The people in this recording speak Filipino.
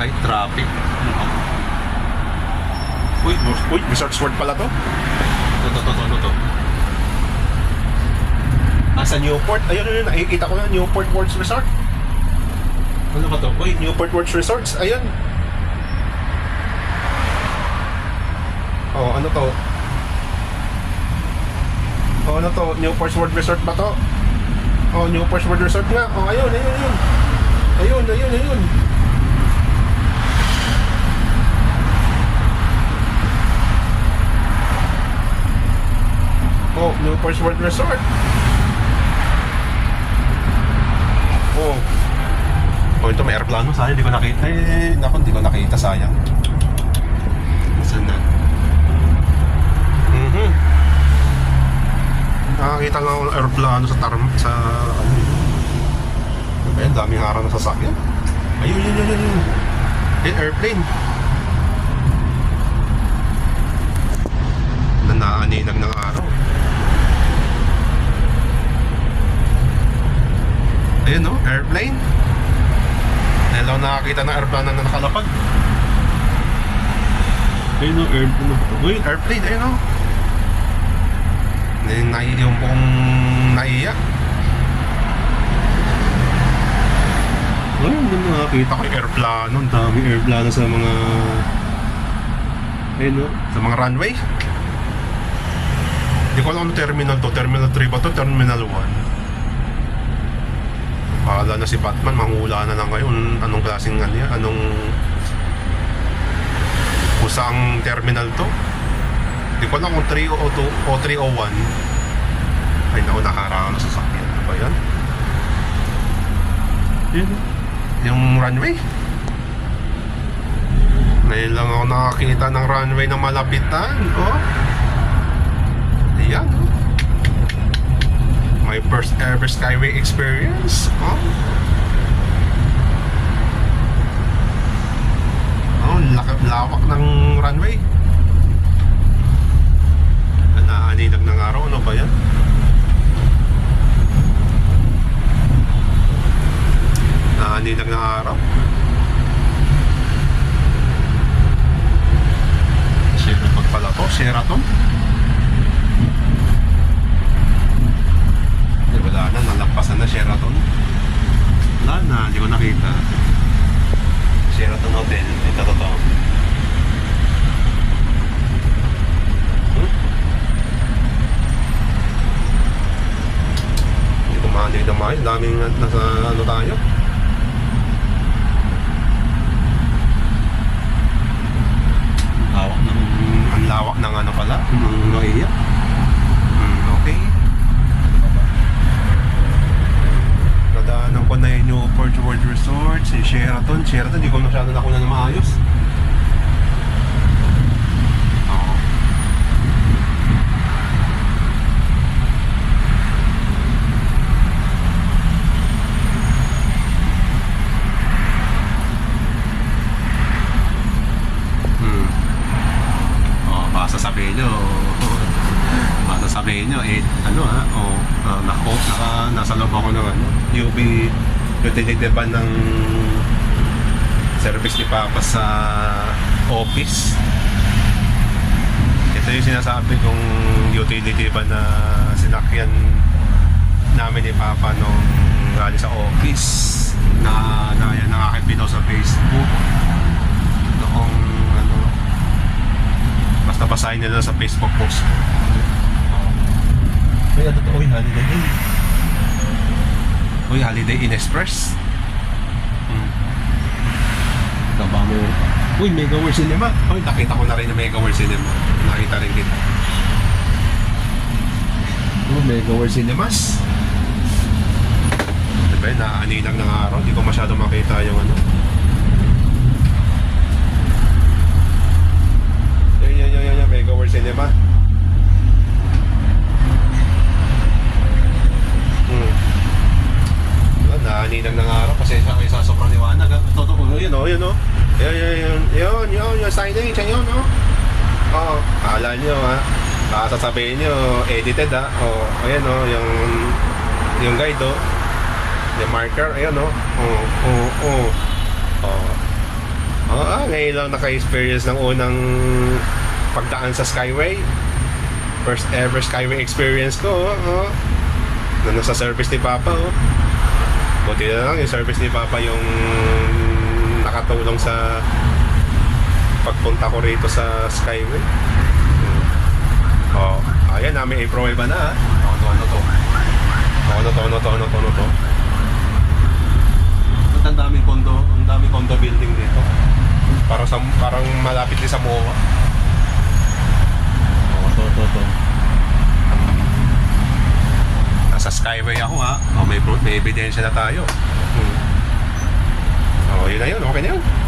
Ay, traffic. Uy, uy, Resorts World pala to. Ito, ito, ito, ito, ito. Ah, sa Newport. Ayun, ayun, nakikita ko na Newport Worlds Resort. Ano ba to? Uy, Newport Worlds Resorts. Ayun. Oh, ano to? Oh, ano to? Newport World Resort ba to? Oh, Newport World Resort nga. Oh, ayun, ayun, ayun. Ayun, ayun, ayun. Newport World Resort. Oh. Oh, ito may aeroplano. Sayang, hindi ko nakita. Eh, naku, hindi ko nakita. Sayang. Saan na? Mhm. Nakakita nga ako ng aeroplano sa tarm sa ano yun. Ayun, daming harang na sasakyan. Ayun, yun, yun, yun, yun. Eh, airplane. Nanaaninag ng araw. Ayun, no? Airplane. Dahil ako nakakita ng aeroplano na nakalapag. Ayun o, airplane. Uy, airplane, ayun o. Yung, nai, yung buong naiyak. Ay, hindi mo nakakita ko. Aeroplano, Ang dami airplano sa mga... Ayun o. sa mga runway. Hindi ko alam ano terminal to. Terminal 3 ba to? Terminal 1. Pakala na si Batman, mangula na lang ngayon. Anong klaseng ano yan? Anong... Kung saang terminal to? Hindi ko alam kung 3 o 2 o 3 o 1. Ay naku, nakarangan na sa sakyan. Ano ba yan? Ayun o. Yung runway? Ngayon lang ako nakakita ng runway na malapitan. Oh. Ayan. oh. My first ever Skyway experience. Oh. Oh, lawak ng runway. Naaninag ng araw. Ano ba yan? Naaninag ng araw. Sino pala to? Sheraton? Eh, wala na, nalampasan na Sheraton. Wala na, hindi ko nakita. Sheraton Hotel, ito totoo. Hmm? Hindi ko mahanay na maayos. Daming nasa ano tayo. Hawak ng... Ang lawak ng ano pala. ng naiya. Mm, okay. Nadaanan ko na yung Newport World Resort, si Sheraton, hindi ko masyado nakuha na maayos. Hmm. Sasabihin nyo, baka sasabihin nyo, eh, ano ha, oh, uh, nako, naka, nasa loob ako ng ano, UB utility ban ng service ni Papa sa office. Ito yung sinasabi kong utility ban na sinakyan namin ni Papa nung galing sa office na na yan nakakipin daw sa Facebook noong ano basta basahin nila sa Facebook post ko. Kaya totoo yung holiday inn. Uy, Holiday Inn Express. Mo. Uy, Mega World Cinema. Uy, nakita ko na rin yung Mega World Cinema. Nakita rin kita. Oh, Mega World Cinema. Cinemas. Diba yun, naaaninag ng araw. Hindi ko masyado makita yung ano. Yan, yan, yan, yan, yan. Mega World Cinema. Hmm. Naaninag ng araw. Pasensya kayo sa sobrang liwanag. Totoo, yun o, yun o. Yun, yun, yun, yun, yun, yung signage, yun o. Oo, akala nyo ha. Baka sasabihin nyo, edited ha. O, ayan o, yung, yung guide o. Yung marker, ayan o. Oo, oo. Oo. Oo, ah, ngayon lang naka-experience ng unang pagdaan sa Skyway. First ever Skyway experience ko. Oh, oh. Na nasa service ni Papa. Oh. Buti na lang yung service ni Papa yung nakatulong sa pagpunta ko rito sa Skyway. Oh, ayan namin i-prueba na. ah. Tono, tono, to. Tono, tono, tono, tono, to. Ba't ang daming kondo, ang daming kondo building dito. Parang sa parang malapit din sa MOA. Oh, to, to, to. Nasa Skyway ako ha. Oh, may, may ebidensya na tayo. Hmm. Oh, yun na yun. Okay na yun.